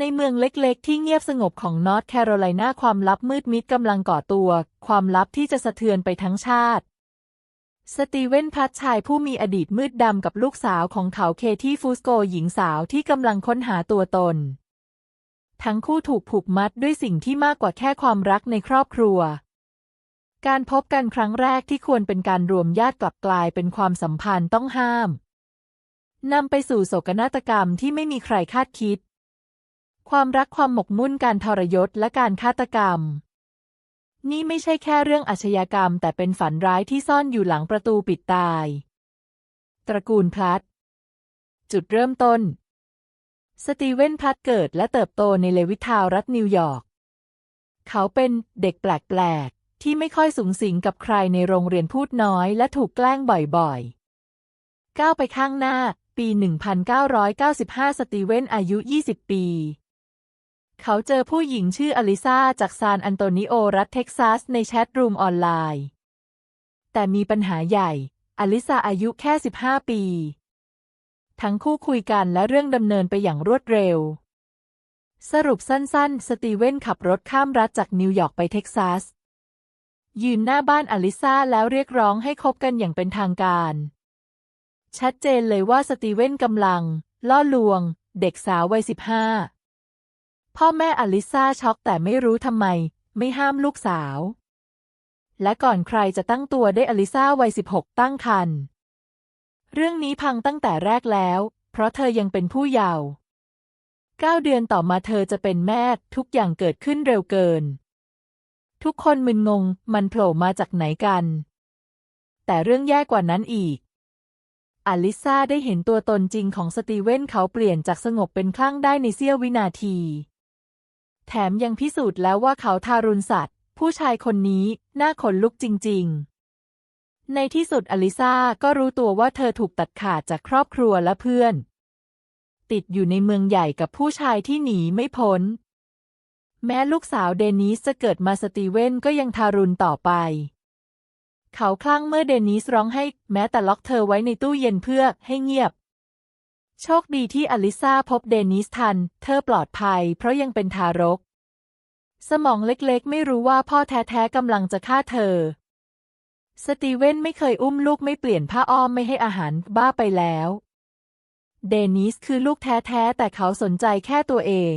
ในเมืองเล็กๆ ที่เงียบสงบของนอร์ทแคโรไลนาความลับมืดมิดกำลังก่อตัว ความลับที่จะสะเทือนไปทั้งชาติ สตีเวนพัชชายผู้มีอดีตมืดดำกับลูกสาวของเขาเคที่ฟูสโกหญิงสาวที่กำลังค้นหาตัวตน ทั้งคู่ถูกผูกมัดด้วยสิ่งที่มากกว่าแค่ความรักในครอบครัว การพบกันครั้งแรกที่ควรเป็นการรวมญาติกลับกลายเป็นความสัมพันธ์ต้องห้ามนำไปสู่โศกนาฏกรรมที่ไม่มีใครคาดคิด ความรักความหมกมุ่นการทรยศและการฆาตกรรม นี่ไม่ใช่แค่เรื่องอาชญากรรม แต่เป็นฝันร้ายที่ซ่อนอยู่หลังประตูปิดตาย ตระกูลพลัด จุดเริ่มต้น สตีเวนพลัดเกิดและเติบโตในเลวิทาวรัฐนิวยอร์ก เขาเป็นเด็กแปลกๆ ที่ไม่ค่อยสูงสิงกับใครในโรงเรียนพูดน้อยและถูกแกล้งบ่อยๆ ก้าวไปข้างหน้าปี 1995 สตีเวนอายุ 20 ปี เขาเจอผู้หญิงชื่ออลิซาจากซานอันโตนิโอรัฐเท็กซัสในแชทรูมออนไลน์ แต่มีปัญหาใหญ่ อลิซาอายุแค่ 15 ปี ทั้งคู่คุยกันและเรื่องดำเนินไปอย่างรวดเร็ว สรุปสั้นๆ สตีเวนขับรถข้ามรัฐจากนิวยอร์กไปเท็กซัส ยืนหน้าบ้านอลิซาแล้วเรียกร้องให้คบกันอย่างเป็นทางการ ชัดเจนเลยว่าสตีเวนกำลัง ล่อลวง เด็กสาววัย 15 พ่อแม่อลิซาช็อกแต่ไม่รู้ทำไม ไม่ห้ามลูกสาว และก่อนใครจะตั้งตัวได้อลิซาวัย 16 ตั้งครรภ์เรื่องนี้พังตั้งแต่แรกแล้ว เพราะเธอยังเป็นผู้เยาว์เก้าเดือนต่อมาเธอจะเป็นแม่ทุกอย่างเกิดขึ้นเร็วเกิน ทุกคนมึนงงมันโผล่มาจากไหนกัน แต่เรื่องแย่กว่านั้นอีกอลิซาได้เห็นตัวตนจริงของสตีเวนเขาเปลี่ยนจากสงบเป็นคลั่งได้ในเสี้ยววินาที แถมยังพิสูจน์แล้วว่าเขาทารุณสัตว์ ผู้ชายคนนี้น่าขนลุกจริง ๆ ในที่สุดอลิซาก็รู้ตัวว่าเธอถูกตัดขาดจากครอบครัวและเพื่อน ติดอยู่ในเมืองใหญ่กับผู้ชายที่หนีไม่พ้น แม้ลูกสาวเดนิสจะเกิดมาสตีเวนก็ยังทารุณต่อไป เขาคลั่งเมื่อเดนิสร้องให้แม้แต่ล็อกเธอไว้ในตู้เย็นเพื่อให้เงียบ โชคดีที่อลิซาพบเดนิสทัน เธอปลอดภัยเพราะยังเป็นทารก สมองเล็กๆ ไม่รู้ว่าพ่อแท้ๆกำลังจะฆ่าเธอ สตีเวนไม่เคยอุ้มลูกไม่เปลี่ยนผ้าอ้อมไม่ให้อาหารบ้าไปแล้ว เดนิสคือลูกแท้ๆ แต่เขาสนใจแค่ตัวเอง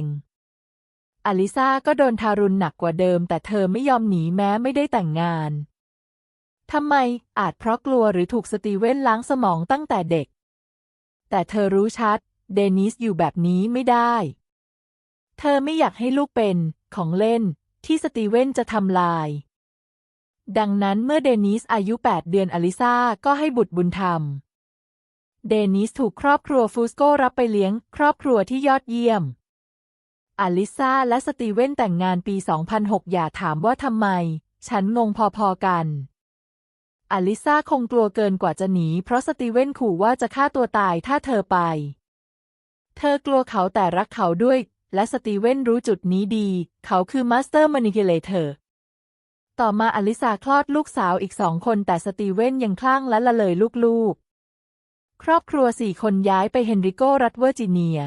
อลิซาก็โดนทารุณหนักกว่าเดิม แต่เธอไม่ยอมหนีแม้ไม่ได้แต่งงานทำไมอาจเพราะกลัวหรือถูกสตีเวนล้างสมองตั้งแต่เด็ก แต่เธอรู้ชัด เดนิสอยู่แบบนี้ไม่ได้ เธอไม่อยากให้ลูกเป็นของเล่นที่สตีเวนจะทำลาย ดังนั้นเมื่อเดนิสอายุ 8 เดือนอลิซาก็ให้บุตรบุญธรรม เดนิสถูกครอบครัวฟูสโกรับไปเลี้ยง ครอบครัวที่ยอดเยี่ยม อลิซาและสตีเวนแต่งงานปี 2006 อย่าถามว่าทำไม ฉันงงพอๆกัน อลิซาคงกลัวเกินกว่าจะหนี เพราะสตีเวนขู่ว่าจะฆ่าตัวตายถ้าเธอไป เธอกลัวเขาแต่รักเขาด้วย และสตีเวนรู้จุดนี้ดี เขาคือมาสเตอร์มานิเกเลเตอร์ต่อมาอลิซาคลอดลูกสาวอีกสองคนแต่สตีเวนยังคลั่งและละเลยลูกๆ ครอบครัวสี่คนย้ายไปเฮนริโกรัฐเวอร์จิเนีย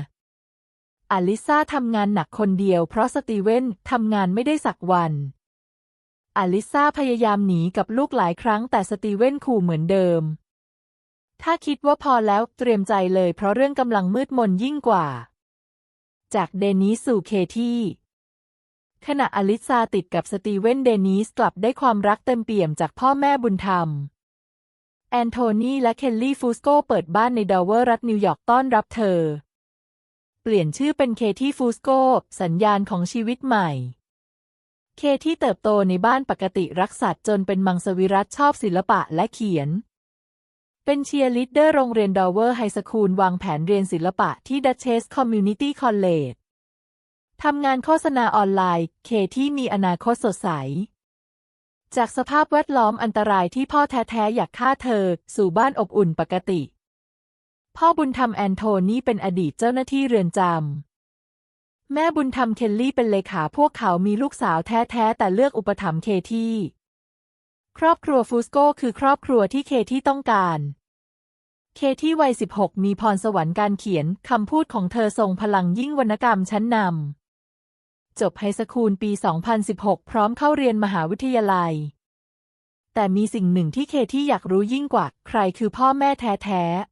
อลิซาทำงานหนักคนเดียวเพราะสตีเวนทำงานไม่ได้สักวัน อลิซาพยายามหนีกับลูกหลายครั้งแต่สตีเวนขู่เหมือนเดิม ถ้าคิดว่าพอแล้วเตรียมใจเลยเพราะเรื่องกำลังมืดมนยิ่งกว่า จากเดนิสสู่เคที่ ขณะอลิซาติดกับสตีเวนเดนิสกลับได้ความรักเต็มเปี่ยมจากพ่อแม่บุญธรรม แอนโทนีและเคลลี่ฟูสโกเปิดบ้านในดาวเวอร์รัฐนิวยอร์กต้อนรับเธอ เปลี่ยนชื่อเป็นเคที่ฟูสโกสัญญาณของชีวิตใหม่ เคที่เติบโตในบ้านปกติรักสัตว์จนเป็นมังสวิรัตชอบศิลปะและเขียน เป็นเชียร์ลีดเดอร์โรงเรียนดาวเวอร์ไฮสคูลวางแผนเรียนศิลปะที่ดัชเชสคอมมูนิตี้คอลเลจทำงานโฆษณาออนไลน์ เคที่มีอนาคตสดใส จากสภาพแวดล้อมอันตรายที่พ่อแท้ๆอยากฆ่าเธอ สู่บ้านอบอุ่นปกติ พ่อบุญธรรมแอนโทนีเป็นอดีตเจ้าหน้าที่เรือนจำ แม่บุญธรรมเคลลี่เป็นเลขาพวกเขามีลูกสาวแท้ๆ แต่เลือกอุปถัมภ์เคที่ครอบครัวฟูสโกคือครอบครัวที่เคที่ต้องการ เคที่วัย 16 มีพรสวรรค์การเขียน คำพูดของเธอทรงพลังยิ่งวรรณกรรมชั้นนำ จบไฮสคูลปี 2016 พร้อมเข้าเรียนมหาวิทยาลัย แต่มีสิ่งหนึ่งที่เคที่อยากรู้ยิ่งกว่า ใครคือพ่อแม่แท้ๆ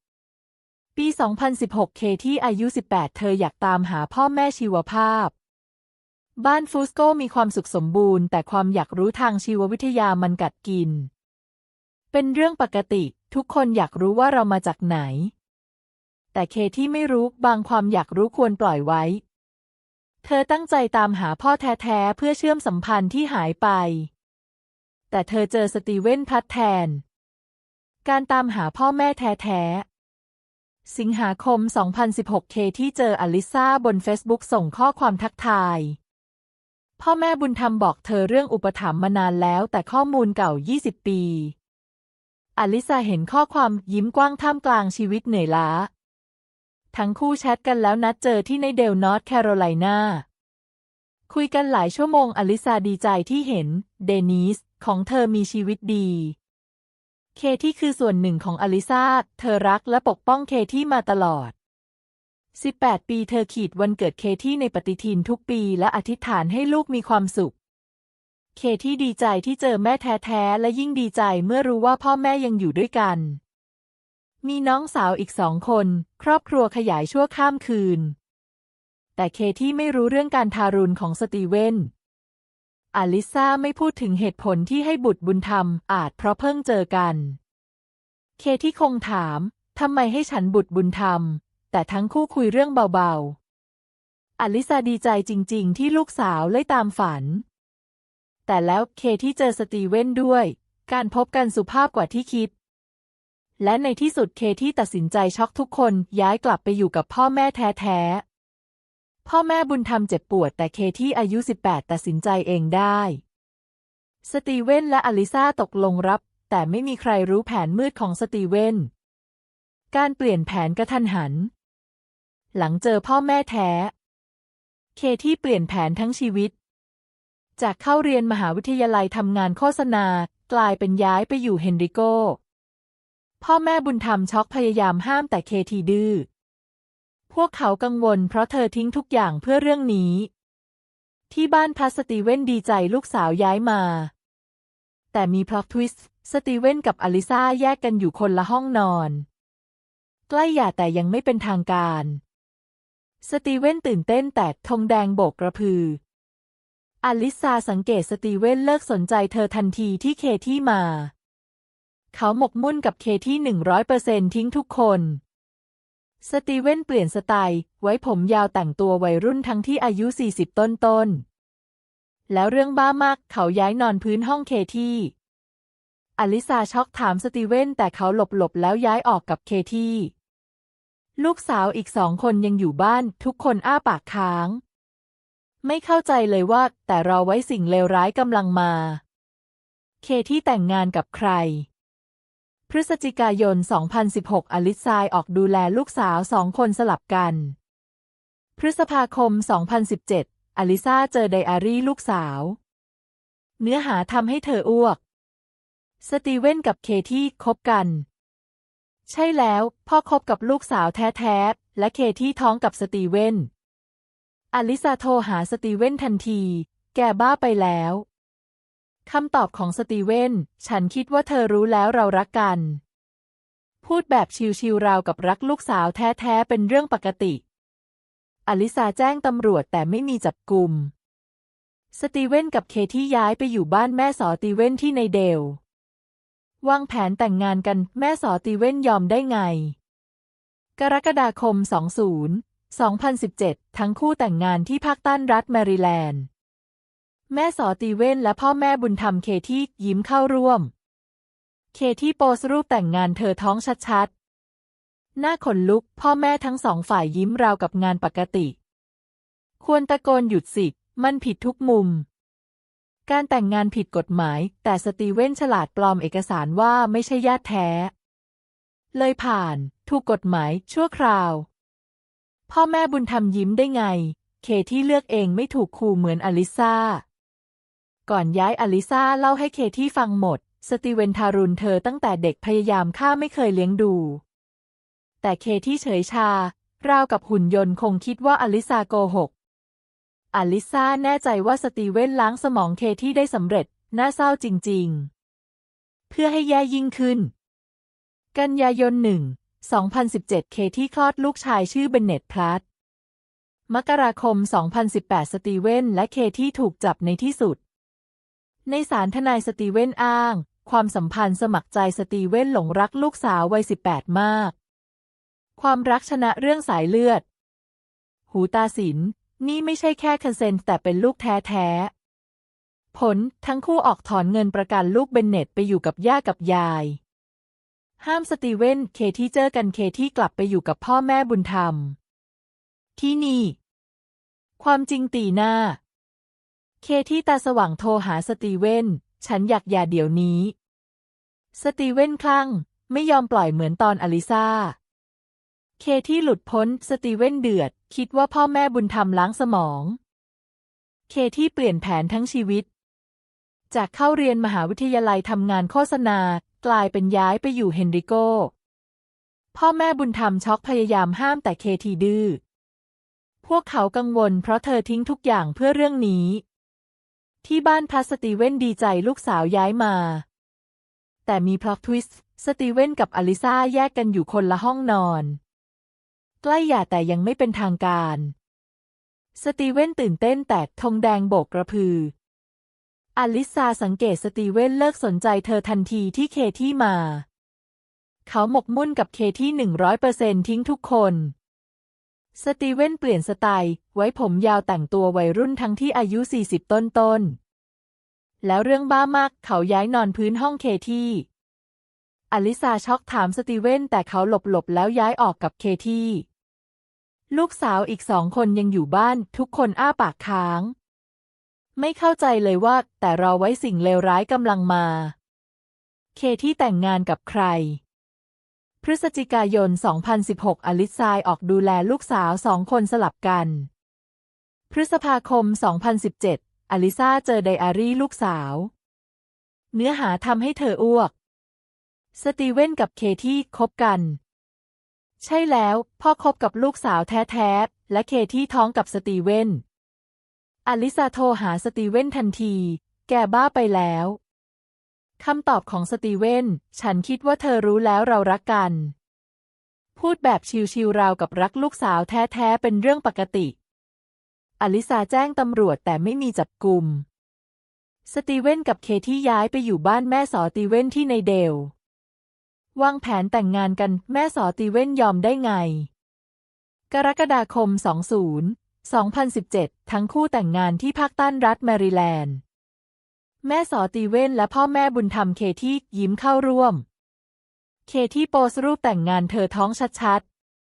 ปี 2016 เคที่อายุ 18 เธออยากตามหาพ่อแม่ชีวภาพ บ้านฟูสโกมีความสุขสมบูรณ์ แต่ความอยากรู้ทางชีววิทยามันกัดกิน เป็นเรื่องปกติ ทุกคนอยากรู้ว่าเรามาจากไหน แต่เคที่ไม่รู้บางความอยากรู้ควรปล่อยไว้ เธอตั้งใจตามหาพ่อแท้ๆ เพื่อเชื่อมสัมพันธ์ที่หายไป แต่เธอเจอสตีเวนพัดแทน การตามหาพ่อแม่แท้ๆ สิงหาคม 2016 เคที่เจออลิซาบนเฟซบุ๊กส่งข้อความทักทาย พ่อแม่บุญธรรมบอกเธอเรื่องอุปถัมภ์มานานแล้วแต่ข้อมูลเก่า 20 ปี อลิซาเห็นข้อความยิ้มกว้างท่ามกลางชีวิตเหนื่อยล้า ทั้งคู่แชทกันแล้วนัดเจอที่ในเดลนอร์ทแคโรไลนาคุยกันหลายชั่วโมงอลิซาดีใจที่เห็น เดนิสของเธอมีชีวิตดี เคที่คือส่วนหนึ่งของอลิซาเธอรักและปกป้องเคที่มาตลอด 18 ปีเธอขีดวันเกิดเคที่ในปฏิทินทุกปีและอธิษฐานให้ลูกมีความสุข เคที่ดีใจที่เจอแม่แท้ๆ และยิ่งดีใจเมื่อรู้ว่าพ่อแม่ยังอยู่ด้วยกัน มีน้องสาวอีกสองคน ครอบครัวขยายชั่วข้ามคืน แต่เคที่ไม่รู้เรื่องการทารุณของสตีเวน อลิซาไม่พูดถึงเหตุผลที่ให้บุตรบุญธรรมอาจเพราะเพิ่งเจอกัน เคที่คงถามทำไมให้ฉันบุตรบุญธรรม แต่ทั้งคู่คุยเรื่องเบาๆ อลิซาดีใจจริง ๆ ที่ลูกสาวเลยตามฝัน แต่แล้วเคที่เจอสตีเวนด้วย การพบกันสุภาพกว่าที่คิด และในที่สุดเคที่ตัดสินใจช็อกทุกคนย้ายกลับไปอยู่กับพ่อแม่แท้ๆ พ่อแม่บุญธรรมเจ็บปวดแต่เคที่อายุ 18 ตัดสินใจเองได้ สตีเวนและอลิซาตกลงรับ แต่ไม่มีใครรู้แผนมืดของสตีเวนการเปลี่ยนแผนกระทันหัน หลังเจอพ่อแม่แท้ เคที่เปลี่ยนแผนทั้งชีวิต จากเข้าเรียนมหาวิทยาลัยทำงานโฆษณา กลายเป็นย้ายไปอยู่เฮนริโก พ่อแม่บุญธรรมช็อกพยายามห้ามแต่เคทีดื้อ พวกเขากังวลเพราะเธอทิ้งทุกอย่างเพื่อเรื่องนี้ ที่บ้านพัสตีเวนดีใจลูกสาวย้ายมา แต่มีพล็อตทวิสต์สตีเวนกับอลิซาแยกกันอยู่คนละห้องนอน ใกล้หย่าแต่ยังไม่เป็นทางการ สตีเวนตื่นเต้นแต่ธงแดงโบกกระพือ อลิซาสังเกตสตีเวนเลิกสนใจเธอทันทีที่เคที่มา เขาหมกมุ่นกับเคที่หนึ่งร้อยเปอร์เซนทิ้งทุกคน สตีเวนเปลี่ยนสไตล์ไว้ผมยาวแต่งตัววัยรุ่นทั้งที่อายุ 40 ต้นต้นๆแล้วเรื่องบ้ามากเขาย้ายนอนพื้นห้องเคที่ อลิซาช็อกถามสตีเวนแต่เขาหลบๆแล้วย้ายออกกับเคที่ ลูกสาวอีกสองคนยังอยู่บ้านทุกคนอ้าปากค้าง ไม่เข้าใจเลยว่าแต่เรอไว้สิ่งเลวร้ายกำลังมา เคที่แต่งงานกับใคร พฤศจิกายน 2016 อลิซายออกดูแลลูกสาวสองคนสลับกัน พฤษภาคม 2017 อลิซาเจอไดอารี่ลูกสาว เนื้อหาทำให้เธออ้วก สตีเวนกับเคที่คบกัน ใช่แล้วพ่อคบกับลูกสาวแท้ๆ และเคที่ท้องกับสตีเวนอลิซาโทรหาสตีเวนทันที แกบ้าไปแล้ว คำตอบของสตีเวนฉันคิดว่าเธอรู้แล้วเรารักกัน พูดแบบชิวๆราวกับรักลูกสาวแท้ๆ เป็นเรื่องปกติ อลิซาแจ้งตำรวจแต่ไม่มีจับกลุ่ม สตีเวนกับเคที่ย้ายไปอยู่บ้านแม่สอตีเวนที่ในเดล วางแผนแต่งงานกันแม่สอตีเวนยอมได้ไง กรกฎาคม 20 2017 ทั้งคู่แต่งงานที่ภาคใต้รัฐแมริแลนด์ แม่สอตีเวนและพ่อแม่บุญธรรมเคที่ยิ้มเข้าร่วม เคที่โพสรูปแต่งงานเธอท้องชัดๆ หน้าขนลุก พ่อแม่ทั้งสองฝ่ายยิ้มราวกับงานปกติ ควรตะโกนหยุดสิ มันผิดทุกมุม การแต่งงานผิดกฎหมาย แต่สตีเวนฉลาดปลอมเอกสารว่าไม่ใช่ญาติแท้ เลยผ่าน ถูกกฎหมาย ชั่วคราว พ่อแม่บุญธรรมยิ้มได้ไง เคที่เลือกเองไม่ถูกขู่เหมือนอลิซา ก่อนย้ายอลิซาเล่าให้เคที่ฟังหมด สตีเวนทารุณเธอตั้งแต่เด็กพยายามฆ่าไม่เคยเลี้ยงดู แต่เคที่เฉยชา ราวกับหุ่นยนต์คงคิดว่าอลิซาโกหก อลิซาแน่ใจว่าสตีเวนล้างสมองเคที่ได้สำเร็จ น่าเศร้าจริง ๆ เพื่อให้แย่ยิ่งขึ้น กันยายนหนึ่ง 2017 เคที่คลอดลูกชายชื่อเบนเน็ตพลัตมกราคม 2018 สตีเวนและเคที่ถูกจับในที่สุด ในศาลทนายสตีเวนอ้าง ความสัมพันธ์สมัครใจสตีเวนหลงรักลูกสาววัย 18 มาก ความรักชนะเรื่องสายเลือด หูตาสิน นี่ไม่ใช่แค่คอนเซนต์แต่เป็นลูกแท้ๆ ผลทั้งคู่ออกถอนเงินประกันลูกเบนเน็ตไปอยู่กับย่ากับยาย ห้ามสตีเวนเคที่เจอกันเคที่กลับไปอยู่กับพ่อแม่บุญธรรม ที่นี่ ความจริงตีหน้า เคที่ตาสว่างโทรหาสตีเวนฉันอยากหย่าเดี๋ยวนี้ สตีเวนคลั่ง ไม่ยอมปล่อยเหมือนตอนอลิซาเคที่หลุดพ้นสตีเวนเดือด คิดว่าพ่อแม่บุญธรรมล้างสมอง เคที่เปลี่ยนแผนทั้งชีวิต จากเข้าเรียนมหาวิทยาลัยทำงานโฆษณา กลายเป็นย้ายไปอยู่เฮนริโก พ่อแม่บุญธรรมช็อกพยายามห้ามแต่เคทีดื้อ พวกเขากังวลเพราะเธอทิ้งทุกอย่างเพื่อเรื่องนี้ ที่บ้านพัสตีเวนดีใจลูกสาวย้ายมา แต่มีพล็อตทวิสต์สตีเวนกับอลิซาแยกกันอยู่คนละห้องนอน ใกล้หย่าแต่ยังไม่เป็นทางการ สตีเวนตื่นเต้นแต่ธงแดงโบกกระพือ อลิซาสังเกตสตีเวนเลิกสนใจเธอทันทีที่เคที่มา เขาหมกมุ่นกับเคที่หนึ่งร้อยเปอร์เซนทิ้งทุกคน สตีเวนเปลี่ยนสไตล์ ไว้ผมยาวแต่งตัววัยรุ่นทั้งที่อายุ 40 ต้นต้นๆแล้วเรื่องบ้ามากเขาย้ายนอนพื้นห้องเคที่ อลิซาช็อกถามสตีเวนแต่เขาหลบๆแล้วย้ายออกกับเคที่ ลูกสาวอีกสองคนยังอยู่บ้านทุกคนอ้าปากค้าง ไม่เข้าใจเลยว่า แต่เรอไว้สิ่งเลวร้ายกำลังมา เคที่แต่งงานกับใคร พฤศจิกายน 2016 อลิซายออกดูแลลูกสาวสองคนสลับกัน พฤษภาคม 2017 อลิซาเจอไดอารี่ลูกสาว เนื้อหาทำให้เธออ้วก สตีเวนกับเคที่คบกัน ใช่แล้ว พ่อคบกับลูกสาวแท้ๆ และเคที่ท้องกับสตีเวนอลิซาโทรหาสตีเวนทันที แกบ้าไปแล้ว คำตอบของสตีเวนฉันคิดว่าเธอรู้แล้วเรารักกัน พูดแบบชิวๆราวกับรักลูกสาวแท้ๆ เป็นเรื่องปกติ อลิซาแจ้งตำรวจแต่ไม่มีจับกลุ่ม สตีเวนกับเคที่ย้ายไปอยู่บ้านแม่สอตีเวนที่ในเดล วางแผนแต่งงานกันแม่สอตีเวนยอมได้ไง กรกฎาคม 20 2017 ทั้งคู่แต่งงานที่ภาคใต้รัฐแมริแลนด์ แม่สอตีเวนและพ่อแม่บุญธรรมเคที่ยิ้มเข้าร่วม เคที่โพสรูปแต่งงานเธอท้องชัด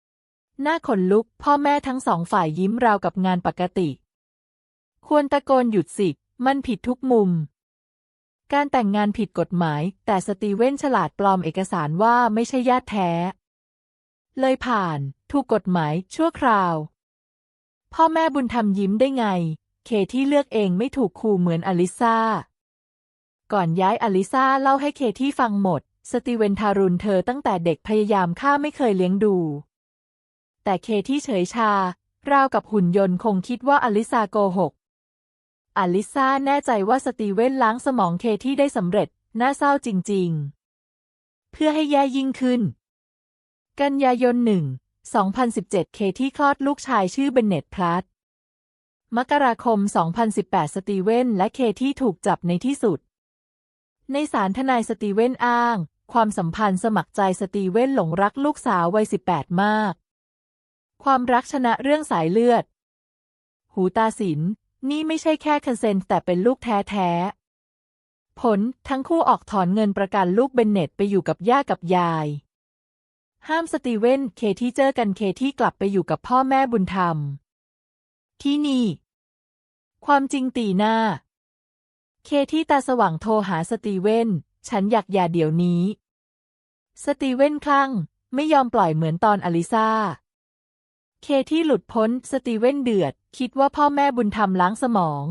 ๆ หน้าขนลุก พ่อแม่ทั้งสองฝ่ายยิ้มราวกับงานปกติ ควรตะโกนหยุดสิ มันผิดทุกมุม การแต่งงานผิดกฎหมาย แต่สตีเวนฉลาดปลอมเอกสารว่าไม่ใช่ญาติแท้ เลยผ่าน ถูกกฎหมายชั่วคราว พ่อแม่บุญธรรมยิ้มได้ไง เคที่เลือกเองไม่ถูกขู่เหมือนอลิซา ก่อนย้ายอลิซาเล่าให้เคที่ฟังหมด สตีเวนทารุณเธอตั้งแต่เด็กพยายามฆ่าไม่เคยเลี้ยงดู แต่เคที่เฉยชา ราวกับหุ่นยนต์คงคิดว่าอลิซาโกหก อลิซาแน่ใจว่าสตีเวนล้างสมองเคที่ได้สำเร็จ น่าเศร้าจริง ๆ เพื่อให้แย่ยิ่งขึ้น กันยายนหนึ่ง2017 เคที่คลอดลูกชายชื่อเบนเน็ตพลัตมกราคม 2018 สตีเวนและเคที่ถูกจับในที่สุด ในศาลทนายสตีเวนอ้าง ความสัมพันธ์สมัครใจสตีเวนหลงรักลูกสาววัย 18 มาก ความรักชนะเรื่องสายเลือด หูตาสิน นี่ไม่ใช่แค่คอนเซนต์แต่เป็นลูกแท้ๆผลทั้งคู่ออกถอนเงินประกันลูกเบนเน็ตไปอยู่กับย่ากับยาย ห้ามสตีเวนเคที่เจอกันเคที่กลับไปอยู่กับพ่อแม่บุญธรรม ที่นี่ ความจริงตีหน้า เคที่ตาสว่างโทรหาสตีเวนฉันอยากหย่าเดี๋ยวนี้ สตีเวนคลั่ง ไม่ยอมปล่อยเหมือนตอนอลิซาเคที่หลุดพ้นสตีเวนเดือด คิดว่าพ่อแม่บุญธรรมล้างสมอง